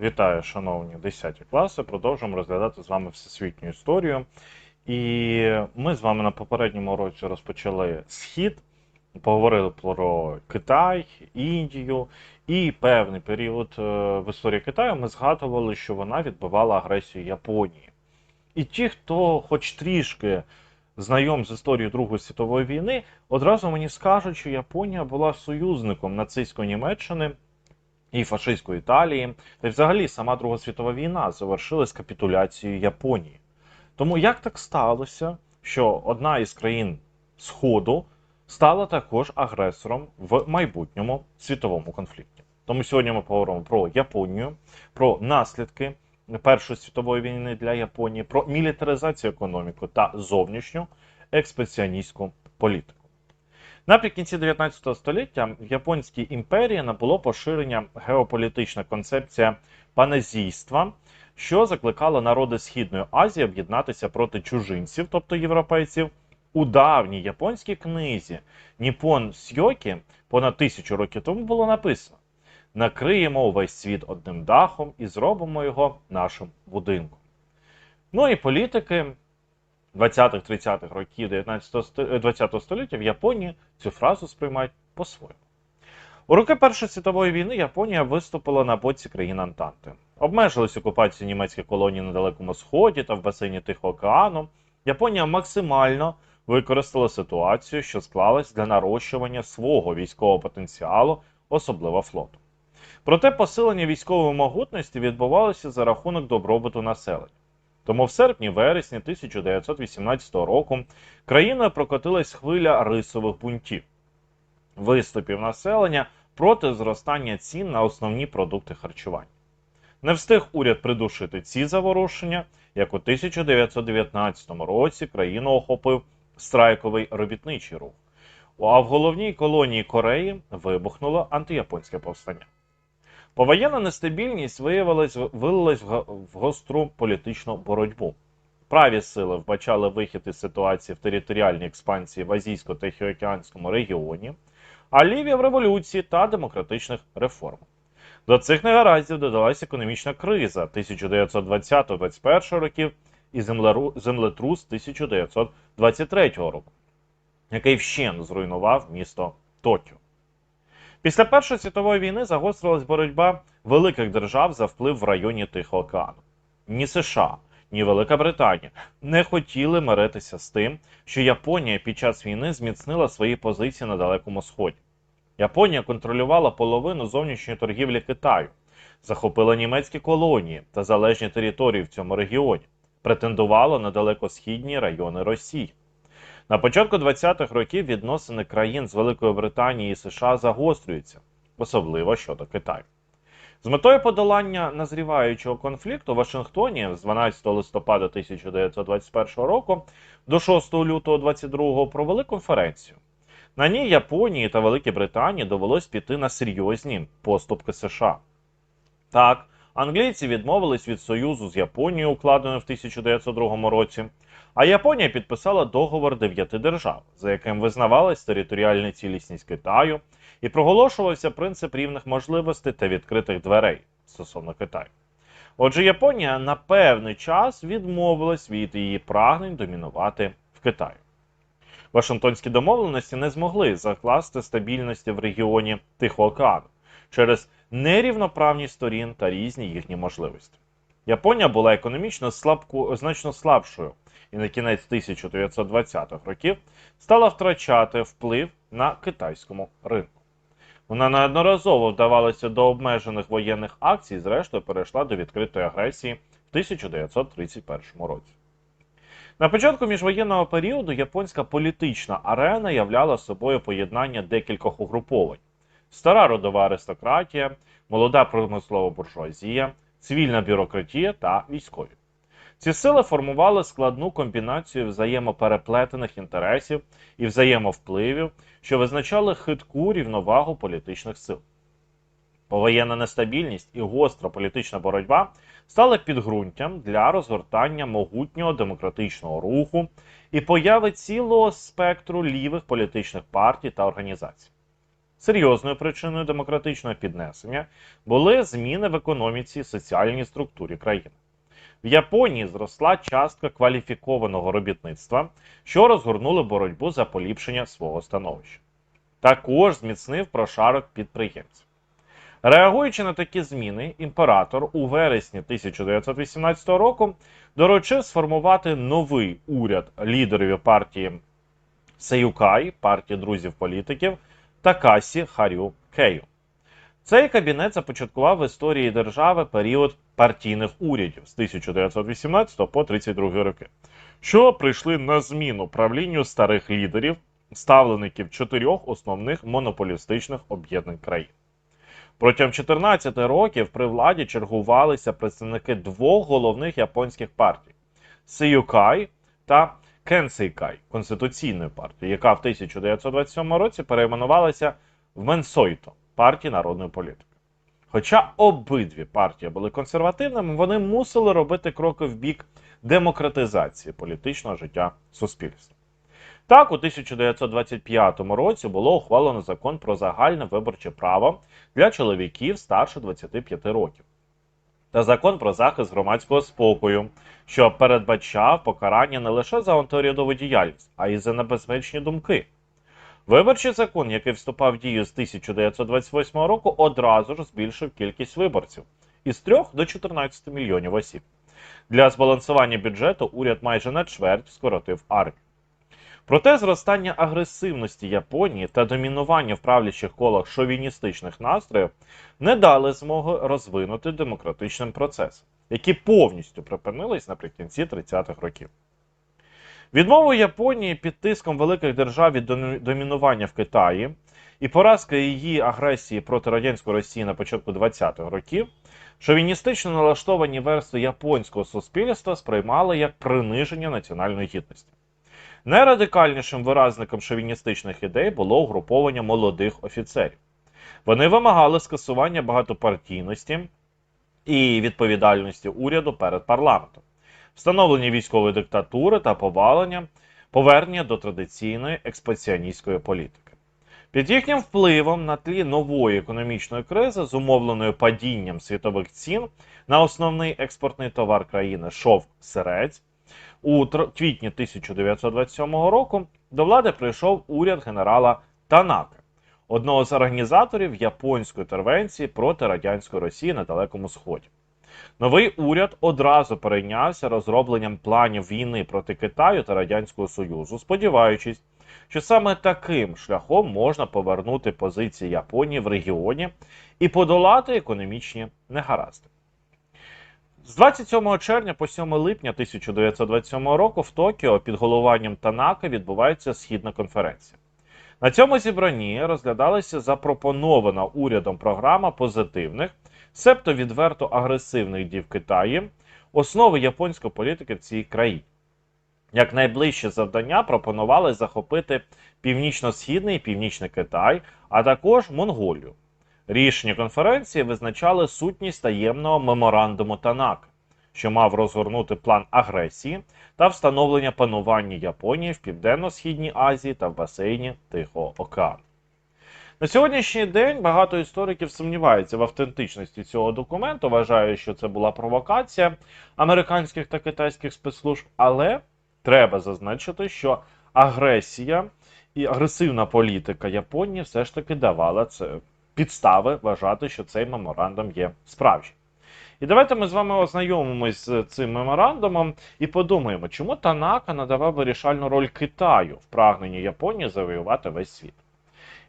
Вітаю, шановні 10 класи. Продовжуємо розглядати з вами всесвітню історію. І ми з вами на попередньому році розпочали схід, поговорили про Китай, Індію, і певний період е, в історії Китаю ми згадували, що вона відбивала агресію Японії. І ті, хто хоч трішки знайом з історією Другої світової війни, одразу мені скажуть, що Японія була союзником нацистської Німеччини і фашистської Італії. Та й взагалі сама Друга світова війна завершилась капітуляцією Японії. Тому як так сталося, що одна із країн Сходу стала також агресором в майбутньому світовому конфлікті? Тому сьогодні ми поговоримо про Японію, про наслідки Першої світової війни для Японії, про мілітаризацію економіки та зовнішню експансіоністську політику. Наприкінці 19 століття в Японській імперії набуло поширення геополітична концепція панезійства, що закликала народи Східної Азії об'єднатися проти чужинців, тобто європейців, у давній японській книзі Ніпон Сьокі понад тисячу років тому було написано: накриємо увесь світ одним дахом і зробимо його нашим будинком. Ну і політики 20-30-х років 19 сто- 20 століття в Японії цю фразу сприймають по-своєму. У роки Першої світової війни Японія виступила на боці країн Антанти. Обмежилась окупацією німецьких колоній на Далекому Сході та в басейні Тихого океану. Японія максимально використала ситуацію, що склалась для нарощування свого військового потенціалу, особливо флоту. Проте посилення військової могутності відбувалося за рахунок добробуту населення. Тому в серпні-вересні 1918 року країною прокотилась хвиля рисових бунтів, виступів населення проти зростання цін на основні продукти харчування. Не встиг уряд придушити ці заворушення, як у 1919 році країну охопив страйковий робітничий рух. А в головній колонії Кореї вибухнуло антияпонське повстання. Повоєнна нестабільність виявилась вилилась в гостру політичну боротьбу. Праві сили вбачали вихід із ситуації в територіальній експансії в Азійсько-Тихоокеанському регіоні, а ліві в революції та демократичних реформах. До цих негараздів додалась економічна криза 1920-21 років і землетрус 1923 року, який вщен зруйнував місто Токіо. Після Першої світової війни загострилась боротьба великих держав за вплив в районі Тихого океану. Ні США, ні Велика Британія не хотіли миритися з тим, що Японія під час війни зміцнила свої позиції на Далекому Сході. Японія контролювала половину зовнішньої торгівлі Китаю, захопила німецькі колонії та залежні території в цьому регіоні, претендувала на далекосхідні райони Росії. На початку 20-х років відносини країн з Великої Британії і США загострюються, особливо щодо Китаю. З метою подолання назріваючого конфлікту в Вашингтоні з 12 листопада 1921 року до 6 лютого 22 провели конференцію. На ній Японії та Великій Британії довелось піти на серйозні поступки США. Так, англійці відмовились від союзу з Японією, укладеного в 1902 році, а Японія підписала договор дев'яти держав, за яким визнавалась територіальна цілісність Китаю і проголошувався принцип рівних можливостей та відкритих дверей стосовно Китаю. Отже, Японія на певний час відмовилась від її прагнень домінувати в Китаї. Вашингтонські домовленості не змогли закласти стабільності в регіоні Тихого океану через нерівноправність сторін та різні їхні можливості. Японія була економічно слабку, значно слабшою і на кінець 1920-х років стала втрачати вплив на китайському ринку. Вона неодноразово вдавалася до обмежених воєнних акцій, зрештою перейшла до відкритої агресії в 1931 році. На початку міжвоєнного періоду японська політична арена являла собою поєднання декількох угруповань: стара родова аристократія, молода промислова буржуазія, цивільна бюрократія та військові. Ці сили формували складну комбінацію взаємопереплетених інтересів і взаємовпливів, що визначали хитку рівновагу політичних сил. Повоєнна нестабільність і гостра політична боротьба стали підґрунтям для розгортання могутнього демократичного руху і появи цілого спектру лівих політичних партій та організацій. Серйозною причиною демократичного піднесення були зміни в економіці і соціальній структурі країни. В Японії зросла частка кваліфікованого робітництва, що розгорнули боротьбу за поліпшення свого становища. Також зміцнив прошарок підприємців. Реагуючи на такі зміни, імператор у вересні 1918 року доручив сформувати новий уряд лідерів партії Сейюкай, партії друзів політиків та Касі Харю Кею. Цей кабінет започаткував в історії держави період партійних урядів з 1918 по 1932 роки, що прийшли на зміну правлінню старих лідерів, ставлеників чотирьох основних монополістичних об'єднань країн. Протягом 14 років при владі чергувалися представники двох головних японських партій Сейюкай та Кенсейкай конституційної партії, яка в 1927 році перейменувалася в Менсойто партії народної політики. Хоча обидві партії були консервативними, вони мусили робити кроки в бік демократизації політичного життя суспільства. Так, у 1925 році було ухвалено закон про загальне виборче право для чоловіків старше 25 років та закон про захист громадського спокою, що передбачав покарання не лише за антиурядову діяльність, а й за небезпечні думки. Виборчий закон, який вступав в дію з 1928 року, одразу ж збільшив кількість виборців із 3 до 14 мільйонів осіб. Для збалансування бюджету уряд майже на чверть скоротив армію. Проте зростання агресивності Японії та домінування в правлячих колах шовіністичних настроїв не дали змоги розвинути демократичним процесом, які повністю припинились наприкінці 30-х років. Відмову Японії під тиском великих держав від домінування в Китаї і поразка її агресії проти радянської Росії на початку 20-х років, шовіністично налаштовані верстви японського суспільства сприймали як приниження національної гідності. Найрадикальнішим виразником шовіністичних ідей було угруповання молодих офіцерів. Вони вимагали скасування багатопартійності і відповідальності уряду перед парламентом, встановлення військової диктатури та повалення, повернення до традиційної експансіоністської політики. Під їхнім впливом на тлі нової економічної кризи, зумовленої падінням світових цін на основний експортний товар країни шовк сирець, у квітні 1927 року до влади прийшов уряд генерала Танака, одного з організаторів японської інтервенції проти радянської Росії на Далекому Сході. Новий уряд одразу перейнявся розробленням планів війни проти Китаю та Радянського Союзу, сподіваючись, що саме таким шляхом можна повернути позиції Японії в регіоні і подолати економічні негаразди. З 27 червня по 7 липня 1927 року в Токіо під головуванням Танака відбувається східна конференція. На цьому зібранні розглядалася запропонована урядом програма позитивних, себто відверто агресивних дій в Китаї, основи японської політики в цій країні. Як найближче завдання пропонували захопити північно-східний і північний Китай, а також Монголію. Рішення конференції визначали сутність таємного меморандуму Танака, що мав розгорнути план агресії та встановлення панування Японії в Південно-Східній Азії та в басейні Тихого океану. На сьогоднішній день багато істориків сумніваються в автентичності цього документу, вважають, що це була провокація американських та китайських спецслужб, але треба зазначити, що агресія і агресивна політика Японії все ж таки давала це підстави вважати, що цей меморандум є справжнім. І давайте ми з вами ознайомимось з цим меморандумом і подумаємо, чому Танака надавав вирішальну роль Китаю в прагненні Японії завоювати весь світ.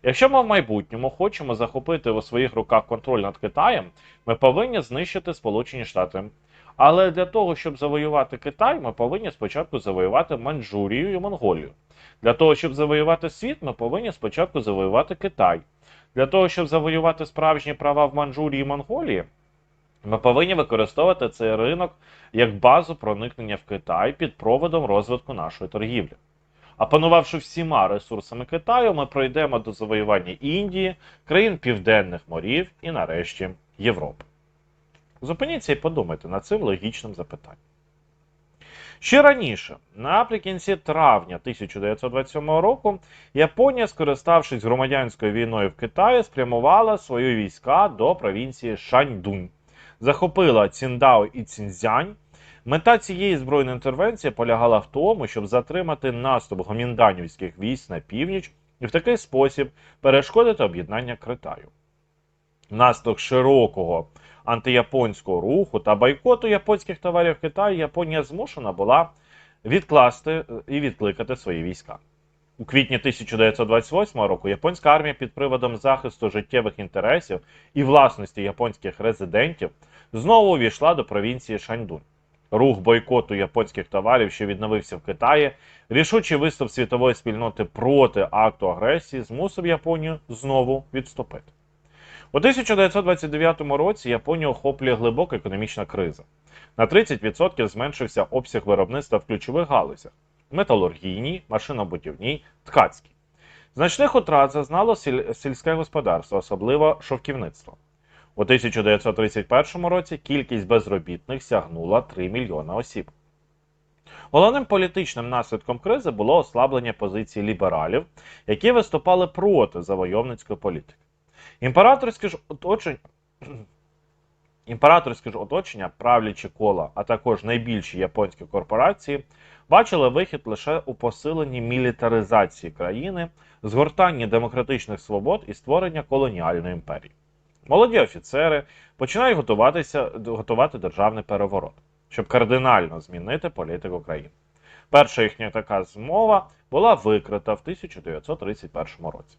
Якщо ми в майбутньому хочемо захопити у своїх руках контроль над Китаєм, ми повинні знищити Сполучені Штати. Але для того, щоб завоювати Китай, ми повинні спочатку завоювати Манчжурію і Монголію. Для того, щоб завоювати світ, ми повинні спочатку завоювати Китай. Для того, щоб завоювати справжні права в Манчжурії і Монголії, ми повинні використовувати цей ринок як базу проникнення в Китай під проводом розвитку нашої торгівлі. А панувавши всіма ресурсами Китаю, ми пройдемо до завоювання Індії, країн Південних морів і нарешті Європи. Зупиніться і подумайте над цим логічним запитанням. Ще раніше, наприкінці травня 1927 року, Японія, скориставшись громадянською війною в Китаї, спрямувала свої війська до провінції Шаньдунь, захопила Ціндао і Цінзянь. Мета цієї збройної інтервенції полягала в тому, щоб затримати наступ гомінданівських військ на північ і в такий спосіб перешкодити об'єднання Китаю. Внаслідок широкого антияпонського руху та бойкоту японських товарів в Китаї Японія змушена була відкласти е, і відкликати свої війська. У квітні 1928 року японська армія під приводом захисту життєвих інтересів і власності японських резидентів знову увійшла до провінції Шаньдунь. Рух бойкоту японських товарів, що відновився в Китаї, рішучий виступ світової спільноти проти акту агресії змусив Японію знову відступити. У 1929 році Японію охоплює глибока економічна криза. На 30% зменшився обсяг виробництва в ключових галузях металургійній, машинобудівній, ткацькій. Значних утрат зазнало сіль- сільське господарство, особливо шовківництво. У 1931 році кількість безробітних сягнула 3 мільйона осіб. Головним політичним наслідком кризи було ослаблення позицій лібералів, які виступали проти завойовницької політики. Імператорське ж оточення. Імператорське ж оточення, правлячі кола, а також найбільші японські корпорації бачили вихід лише у посиленні мілітаризації країни, згортанні демократичних свобод і створення колоніальної імперії. Молоді офіцери починають готуватися готувати державний переворот, щоб кардинально змінити політику країни. Перша їхня така змова була викрита в 1931 році.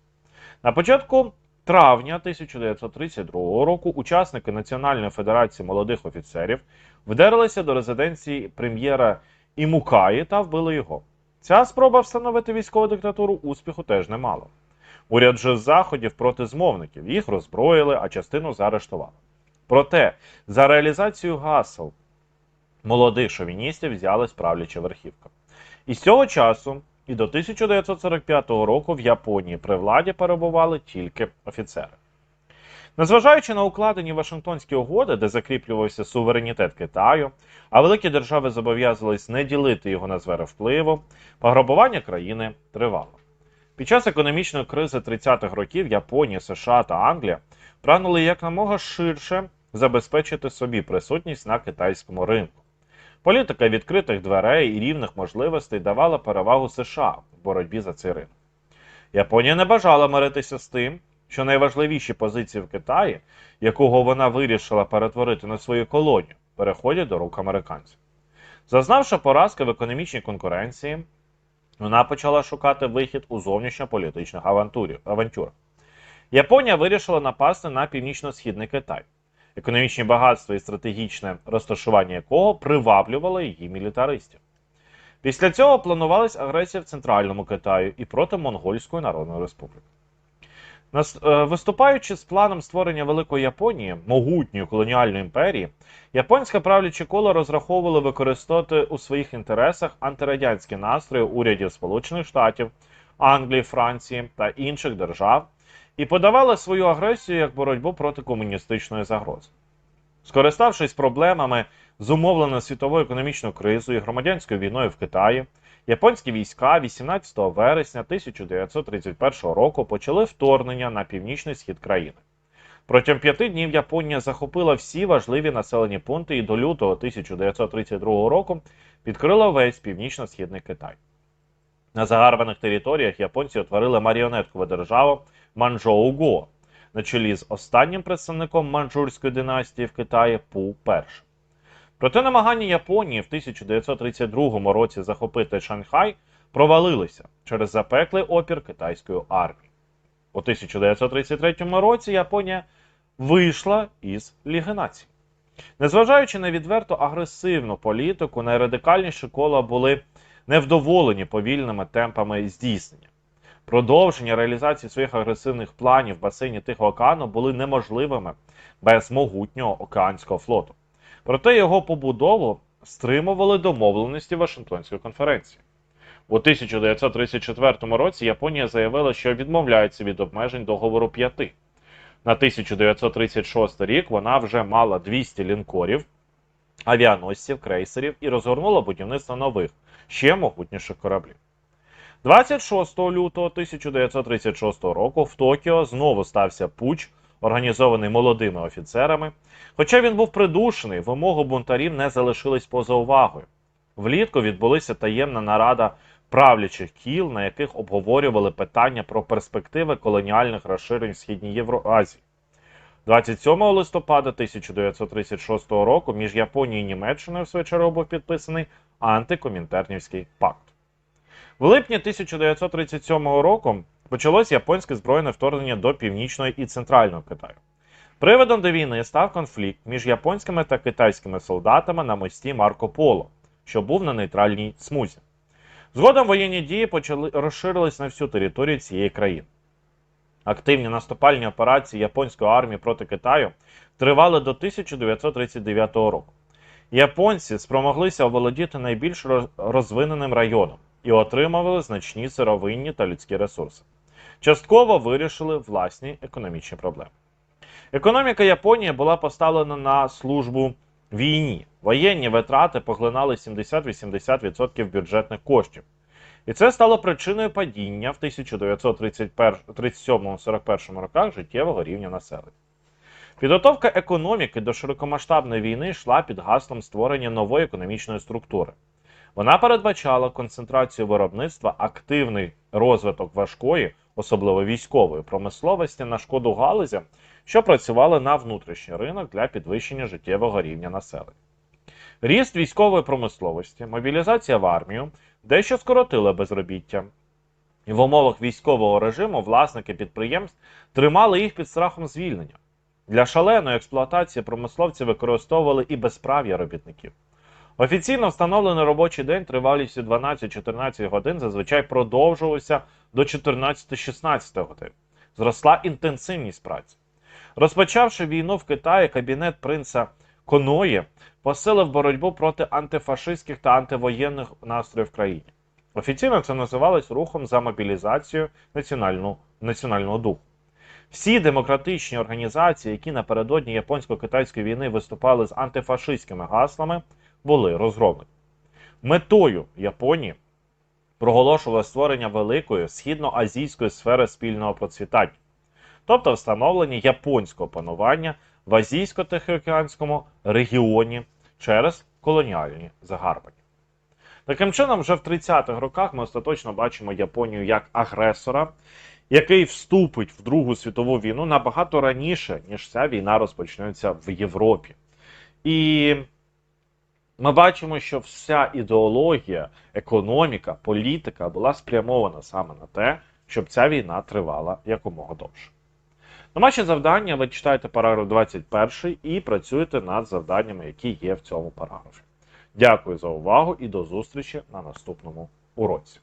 На початку травня 1932 року учасники Національної федерації молодих офіцерів вдерлися до резиденції прем'єра Імукаї та вбили його. Ця спроба встановити військову диктатуру успіху теж не мала. Уряд же заходів проти змовників їх роззброїли, а частину заарештували. Проте за реалізацію гасел молодих шовіністів взялась правляча верхівка. І з цього часу і до 1945 року в Японії при владі перебували тільки офіцери. Незважаючи на укладені Вашингтонські угоди, де закріплювався суверенітет Китаю, а великі держави зобов'язувались не ділити його на звери впливу, пограбування країни тривало. Під час економічної кризи 30-х років Японія, США та Англія прагнули якомога ширше забезпечити собі присутність на китайському ринку. Політика відкритих дверей і рівних можливостей давала перевагу США в боротьбі за цей ринок. Японія не бажала миритися з тим, що найважливіші позиції в Китаї, якого вона вирішила перетворити на свою колонію, переходять до рук американців. Зазнавши поразки в економічній конкуренції, вона почала шукати вихід у зовнішньополітичних авантюрах. Японія вирішила напасти на північно-східний Китай, економічні багатства і стратегічне розташування якого приваблювало її мілітаристів. Після цього планувалась агресія в центральному Китаї і проти Монгольської Народної Республіки. Е, Виступаючи з планом створення Великої Японії, могутньої колоніальної імперії, японське правляче коло розраховувало використовувати у своїх інтересах антирадянські настрої урядів Сполучених Штатів, Англії, Франції та інших держав і подавало свою агресію як боротьбу проти комуністичної загрози. Скориставшись проблемами, зумовленою світовою економічною кризою і громадянською війною в Китаї, японські війська 18 вересня 1931 року почали вторгнення на північний схід країни. Протягом п'яти днів Японія захопила всі важливі населені пункти і до лютого 1932 року підкрила весь північно-східний Китай. На загарбаних територіях японці утворили маріонеткову державу Манчжоу-Го на чолі з останнім представником манчжурської династії в Китаї Пу І. Проте намагання Японії в 1932 році захопити Шанхай провалилися через запеклий опір китайської армії. У 1933 році Японія вийшла із Ліги націй. Незважаючи на відверто агресивну політику, найрадикальніші кола були невдоволені повільними темпами здійснення. Продовження реалізації своїх агресивних планів в басейні Тихого океану були неможливими без могутнього океанського флоту. Проте його побудову стримували домовленості Вашингтонської конференції. У 1934 році Японія заявила, що відмовляється від обмежень договору п'яти. На 1936 рік вона вже мала 200 лінкорів, авіаносців, крейсерів і розгорнула будівництво нових, ще могутніших кораблів. 26 лютого 1936 року в Токіо знову стався путч, організований молодими офіцерами. Хоча він був придушений, вимоги бунтарів не залишились поза увагою. Влітку відбулася таємна нарада правлячих кіл, на яких обговорювали питання про перспективи колоніальних розширень в Східній Євроазії. 27 листопада 1936 року між Японією і Німеччиною в свою чергу був підписаний антикомінтернівський пакт. В липні 1937 року почалось японське збройне вторгнення до північного і центрального Китаю. Приводом до війни став конфлікт між японськими та китайськими солдатами на мості Марко Поло, що був на нейтральній смузі. Згодом воєнні дії почали розширились на всю територію цієї країни. Активні наступальні операції японської армії проти Китаю тривали до 1939 року. Японці спромоглися оволодіти найбільш розвиненим районом і отримували значні сировинні та людські ресурси. Частково вирішили власні економічні проблеми. Економіка Японії була поставлена на службу війні. Воєнні витрати поглинали 70-80% бюджетних коштів. І це стало причиною падіння в 1937-41 роках життєвого рівня населення. Підготовка економіки до широкомасштабної війни йшла під гаслом створення нової економічної структури. Вона передбачала концентрацію виробництва, активний розвиток важкої, особливо військової промисловості на шкоду галузям, що працювали на внутрішній ринок для підвищення життєвого рівня населення. Ріст військової промисловості, мобілізація в армію дещо скоротила безробіття. І в умовах військового режиму власники підприємств тримали їх під страхом звільнення. Для шаленої експлуатації промисловці використовували і безправ'я робітників. Офіційно встановлений робочий день тривалістю 12-14 годин зазвичай продовжувався до 14-16 годин. Зросла інтенсивність праці. Розпочавши війну в Китаї, кабінет принца Коної посилив боротьбу проти антифашистських та антивоєнних настроїв в країні. Офіційно це називалось рухом за мобілізацію національного, національного духу. Всі демократичні організації, які напередодні японсько-китайської війни виступали з антифашистськими гаслами, були розгромлені. Метою Японії проголошувало створення великої східноазійської сфери спільного процвітання, тобто встановлення японського панування в азійсько-тихоокеанському регіоні через колоніальні загарбання. Таким чином, вже в 30-х роках ми остаточно бачимо Японію як агресора, який вступить в Другу світову війну набагато раніше, ніж ця війна розпочнеться в Європі. І ми бачимо, що вся ідеологія, економіка, політика була спрямована саме на те, щоб ця війна тривала якомога довше. Домашнє завдання ви читаєте параграф 21 і працюєте над завданнями, які є в цьому параграфі. Дякую за увагу і до зустрічі на наступному уроці.